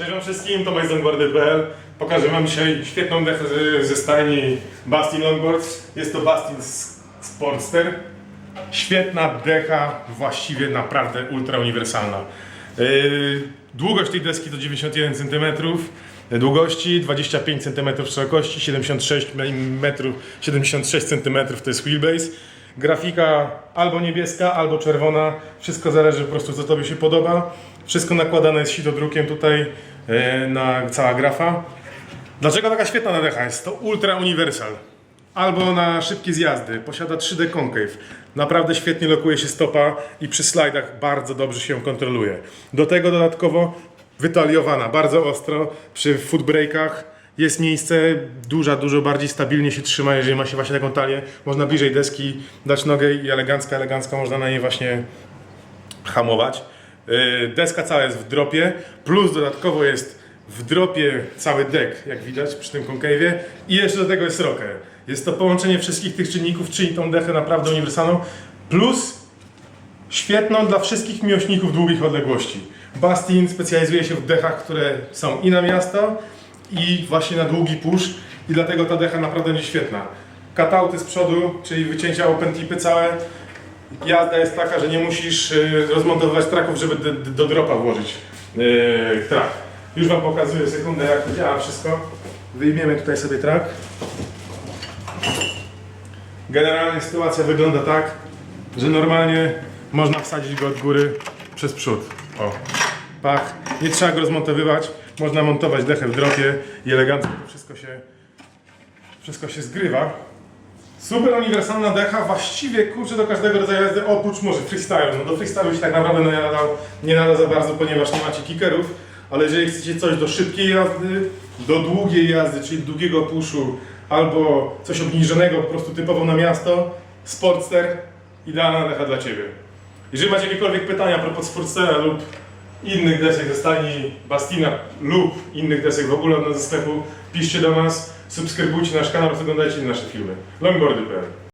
Cześć wam wszystkim, to jest longboardy.pl Pokażę wam dzisiaj świetną dechę ze- stajni Bastin Longboards. Jest to Bastin Sportster. Świetna decha, właściwie naprawdę ultra uniwersalna. Yy, Długość tej deski to 91 cm długości, 25 cm szerokości, 76 mm, 76 cm to jest wheelbase. Grafika albo niebieska, albo czerwona. Wszystko zależy po prostu co tobie się podoba. Wszystko nakładane jest sitodrukiem tutaj yy, na cała grafa. Dlaczego taka świetna nadecha jest? To ultra uniwersal. Albo na szybkie zjazdy. Posiada 3D concave. Naprawdę świetnie lokuje się stopa i przy slajdach bardzo dobrze się kontroluje. Do tego dodatkowo wytaliowana, bardzo ostro przy footbreakach. Jest miejsce, duża, dużo bardziej stabilnie się trzyma, jeżeli ma się właśnie taką talię. Można bliżej deski dać nogę i elegancko, elegancko można na niej właśnie hamować. Yy, Deska cała jest w dropie, plus dodatkowo jest w dropie cały deck, jak widać przy tym koncave'ie i jeszcze do tego jest rocker. Jest to połączenie wszystkich tych czynników, czyni tą dechę naprawdę uniwersalną, plus świetną dla wszystkich miłośników długich odległości. Bastin specjalizuje się w dechach, które są i na miasto, i właśnie na długi push i dlatego ta decha naprawdę będzie świetna. Katauty z przodu, czyli wycięcia open tipy całe, jazda jest taka, że nie musisz y, rozmontowywać traków, żeby do, dropa włożyć yy, trak. Już Wam pokazuję sekundę, jak to działa wszystko. Wyjmiemy tutaj sobie trak. Generalnie sytuacja wygląda tak, że normalnie można wsadzić go od góry przez przód. O, pach. Nie trzeba go rozmontowywać. Można montować dechę w dropie i elegancko to wszystko się, wszystko się zgrywa. Super uniwersalna decha, właściwie kurczę do każdego rodzaju jazdy, oprócz może freestyle. No do freestylu się tak naprawdę nie nada, nie nada za bardzo, ponieważ nie macie kickerów, ale jeżeli chcecie coś do szybkiej jazdy, do długiej jazdy, czyli długiego puszu, albo coś obniżonego, po prostu typowo na miasto, Sportster, idealna decha dla Ciebie. Jeżeli macie jakiekolwiek pytania a propos Sportstera lub innych desek ze Bastina lub innych desek w ogóle ze sklepu, piszcie do nas, subskrybujcie nasz kanał, oglądajcie nasze filmy. Longboardy.pl